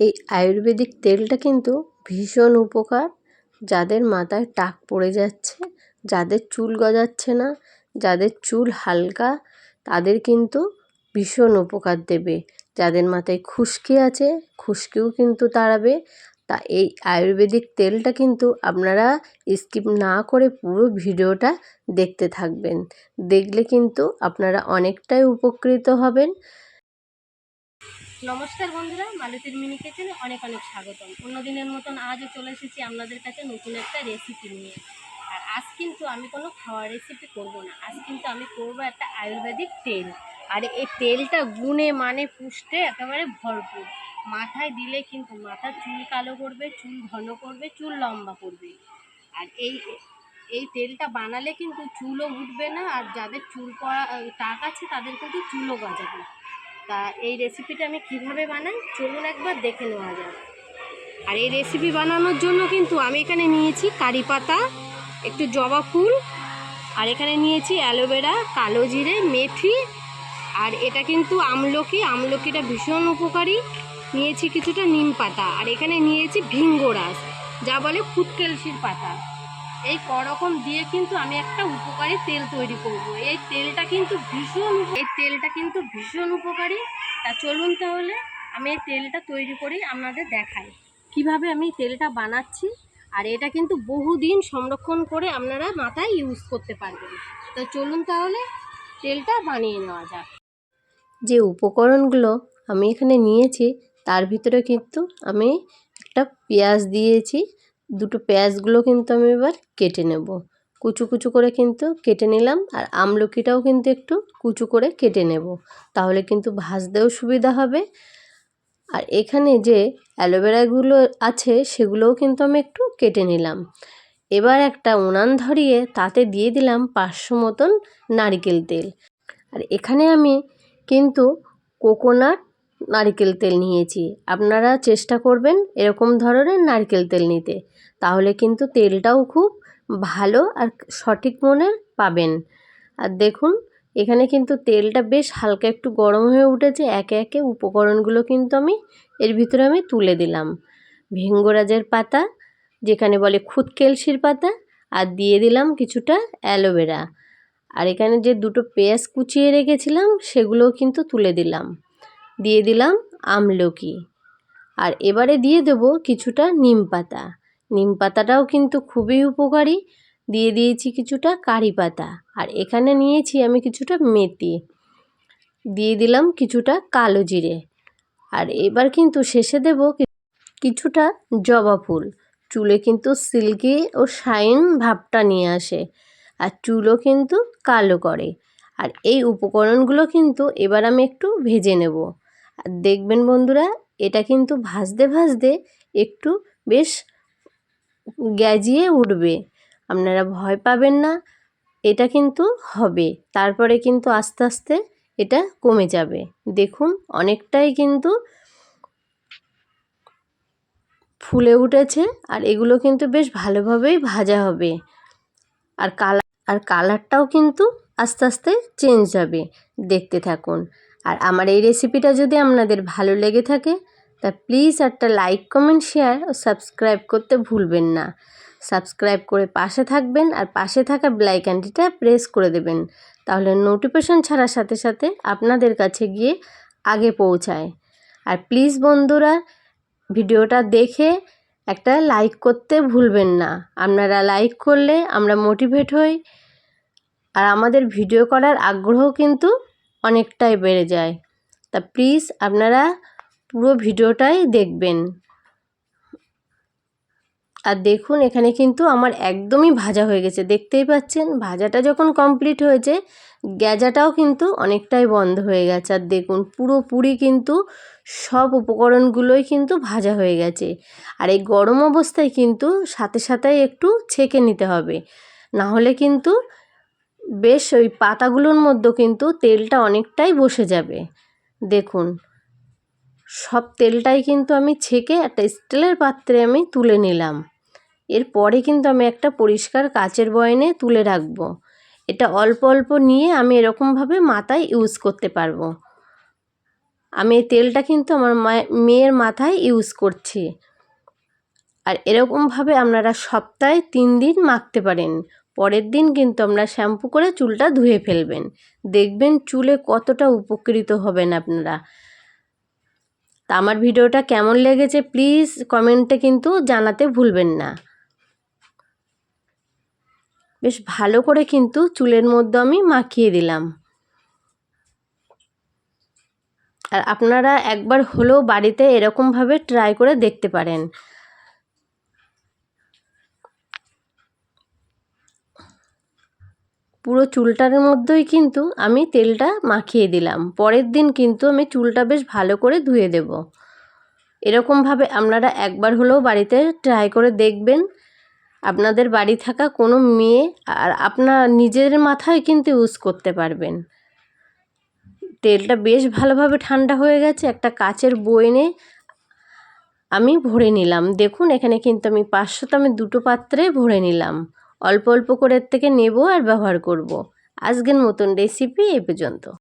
এই আয়ুর্বেদিক তেলটা কিন্তু ভীষণ উপকার। যাদের মাথায় টাক পড়ে যাচ্ছে, যাদের চুল গজাচ্ছে না, যাদের চুল হালকা, তাদের কিন্তু ভীষণ উপকার দেবে। যাদের মাথায় খুশকি আছে, খুশকিও কিন্তু তাড়াবে। তা এই আয়ুর্বেদিক তেলটা কিন্তু আপনারা স্কিপ না করে পুরো ভিডিওটা দেখতে থাকবেন। দেখলে কিন্তু আপনারা অনেকটাই উপকৃত হবেন। নমস্কার বন্ধুরা, মালতীর মিনি কিচেনে অনেক অনেক স্বাগতম। অন্যদিনের মতন আজও চলে এসেছি আপনাদের কাছে নতুন একটা রেসিপি নিয়ে। আর আজ কিন্তু আমি কোনো খাওয়ার রেসিপি করব না। আজ কিন্তু আমি করব একটা আয়ুর্বেদিক তেল। আর এই তেলটা গুণে মানে পুষ্টে একেবারে ভরপুর। মাথায় দিলে কিন্তু মাথার চুল কালো করবে, চুল ঘন করবে, চুল লম্বা করবে। আর এই এই তেলটা বানালে কিন্তু চুলও উঠবে না, আর যাদের চুল পড়া টাক আছে তাদের কিন্তু চুলও গজাবে। তা এই রেসিপিটা আমি কীভাবে বানাই? চলুন একবার দেখে নেওয়া যাক। আর এই রেসিপি বানানোর জন্য কিন্তু আমি এখানে নিয়েছি কারি পাতা, একটু জবা ফুল, আর এখানে নিয়েছি অ্যালোভেরা, কালো জিরে, মেথি, আর এটা কিন্তু আমলকি। আমলকিটা ভীষণ উপকারী। নিয়েছি কিছুটা নিম পাতা, আর এখানে নিয়েছি ভিঙ্গরাস যা বলে ফুটকেলসির পাতা। এই করকম দিয়ে কিন্তু আমি একটা উপকারী তেল তৈরি করব। এই তেলটা কিন্তু ভীষণ, এই তেলটা কিন্তু ভীষণ উপকারী। তা চলুন তাহলে আমি এই তেলটা তৈরি করি, আপনাদের দেখাই। কীভাবে আমি তেলটা বানাচ্ছি আর এটা কিন্তু বহুদিন সংরক্ষণ করে আপনারা মাথায় ইউজ করতে পারবেন। তো চলুন তাহলে তেলটা বানিয়ে নেওয়া যাক। যে উপকরণগুলো আমি এখানে নিয়েছি, তার ভিতরে কিন্তু আমি একটা পেঁয়াজ দিয়েছি দুটো পেঁয়াজগুলো কিন্তু আমি এবার কেটে নেব। কুচু কুচু করে কিন্তু কেটে নিলাম আর আমলকিটাও কিন্তু একটু কুচু করে কেটে নেব। তাহলে কিন্তু ভাজতেও সুবিধা হবে। আর এখানে যে অ্যালোভেরাগুলো আছে সেগুলোও কিন্তু আমি একটু কেটে নিলাম। এবার একটা উনান ধরিয়ে তাতে দিয়ে দিলাম পাঁচশো মতন নারিকেল তেল। আর এখানে আমি কিন্তু কোকোনাট নারিকেল তেল নিয়েছি। আপনারা চেষ্টা করবেন এরকম ধরনের নারকেল তেল নিতে। তাহলে কিন্তু তেলটাও খুব ভালো আর সঠিক মনের পাবেন। আর দেখুন, এখানে কিন্তু তেলটা বেশ হালকা একটু গরম হয়ে উঠেছে। একে একে উপকরণগুলো কিন্তু আমি এর ভিতরে আমি তুলে দিলাম। ভেঙ্গরাজের পাতা, যেখানে বলে খুদকেলসির পাতা, আর দিয়ে দিলাম কিছুটা অ্যালোভেরা। আর এখানে যে দুটো পেঁয়াজ কুচিয়ে রেখেছিলাম, সেগুলোও কিন্তু তুলে দিলাম। দিয়ে দিলাম আমলকি। আর এবারে দিয়ে দেবো কিছুটা নিম পাতা। নিম পাতাটাও কিন্তু খুবই উপকারী। দিয়ে দিয়েছি কিছুটা কারি পাতা। আর এখানে নিয়েছি আমি কিছুটা মেথি। দিয়ে দিলাম কিছুটা কালো জিরে। আর এবার কিন্তু শেষে দেব কিছুটা জবা ফুল। চুলে কিন্তু সিল্কি ও শাইন ভাবটা নিয়ে আসে। আর চুলও কিন্তু কালো করে। আর এই উপকরণগুলো কিন্তু এবার আমি একটু ভেজে নেব। দেখবেন বন্ধুরা, এটা কিন্তু ভাজতে ভাজতে একটু বেশ গ্যাজিয়ে উঠবে। আপনারা ভয় পাবেন না, এটা কিন্তু হবে। তারপরে কিন্তু আস্তে আস্তে এটা কমে যাবে। দেখুন, অনেকটাই কিন্তু ফুলে উঠেছে আর এগুলো কিন্তু বেশ ভালোভাবেই ভাজা হবে। আর কালার, আর কালারটাও কিন্তু আস্তে আস্তে চেঞ্জ হবে। দেখতে থাকুন। আর আমার এই রেসিপিটা যদি আপনাদের ভালো লেগে থাকে, তা প্লিজ একটা লাইক কমেন্ট শেয়ার ও সাবস্ক্রাইব করতে ভুলবেন না। সাবস্ক্রাইব করে পাশে থাকবেন আর পাশে থাকা ব্লাইকানটিটা প্রেস করে দেবেন, তাহলে নোটিফিকেশন ছাড়ার সাথে সাথে আপনাদের কাছে গিয়ে আগে পৌঁছায়। আর প্লিজ বন্ধুরা, ভিডিওটা দেখে একটা লাইক করতে ভুলবেন না। আপনারা লাইক করলে আমরা মোটিভেট হই। আর আমাদের ভিডিও করার আগ্রহ কিন্তু অনেকটাই বেড়ে যায়। তা প্লিজ আপনারা পুরো ভিডিওটাই দেখবেন। আর দেখুন, এখানে কিন্তু আমার একদমই ভাজা হয়ে গেছে। দেখতেই পাচ্ছেন, ভাজাটা যখন কমপ্লিট হয়েছে, গ্যাজাটাও কিন্তু অনেকটাই বন্ধ হয়ে গেছে। আর দেখুন, পুরোপুরি কিন্তু সব উপকরণগুলোই কিন্তু ভাজা হয়ে গেছে। আর এই গরম অবস্থায় কিন্তু সাথে সাথে একটু ছেঁকে নিতে হবে। না হলে কিন্তু বেশ ওই পাতাগুলোর মধ্যে কিন্তু তেলটা অনেকটাই বসে যাবে। দেখুন, সব তেলটাই কিন্তু আমি ছেঁকে একটা স্টিলের পাত্রে আমি তুলে নিলাম। এরপরে কিন্তু আমি একটা পরিষ্কার কাচের বয়নে তুলে রাখব। এটা অল্প অল্প নিয়ে আমি এরকমভাবে মাথায় ইউজ করতে পারব। আমি এই তেলটা কিন্তু আমার মায়ে- মেয়ের মাথায় ইউজ করছি। আর এরকমভাবে আপনারা সপ্তাহে তিন দিন মাখতে পারেন। পরের দিন কিন্তু আমরা শ্যাম্পু করে চুলটা ধুয়ে ফেলবেন। দেখবেন চুলে কতটা উপকৃত হবেন আপনারা। তা আমার ভিডিওটা কেমন লেগেছে প্লিজ কমেন্টে কিন্তু জানাতে ভুলবেন না। বেশ ভালো করে কিন্তু চুলের মধ্যে আমি মাখিয়ে দিলাম। আর আপনারা একবার হলেও বাড়িতে এরকমভাবে ট্রাই করে দেখতে পারেন। পুরো চুলটার মধ্যেই কিন্তু আমি তেলটা মাখিয়ে দিলাম। পরের দিন কিন্তু আমি চুলটা বেশ ভালো করে ধুয়ে দেব। এরকমভাবে আপনারা একবার হলেও বাড়িতে ট্রাই করে দেখবেন। আপনাদের বাড়ি থাকা কোনো মেয়ে আর আপনার নিজের মাথায় কিন্তু ইউজ করতে পারবেন। তেলটা বেশ ভালোভাবে ঠান্ডা হয়ে গেছে, একটা কাচের বইনে আমি ভরে নিলাম। দেখুন, এখানে কিন্তু আমি পাঁচশোটা আমি দুটো পাত্রে ভরে নিলাম। অল্প অল্প করে থেকে নেব আর ব্যবহার করব। আজকের মতন রেসিপি এই পর্যন্ত।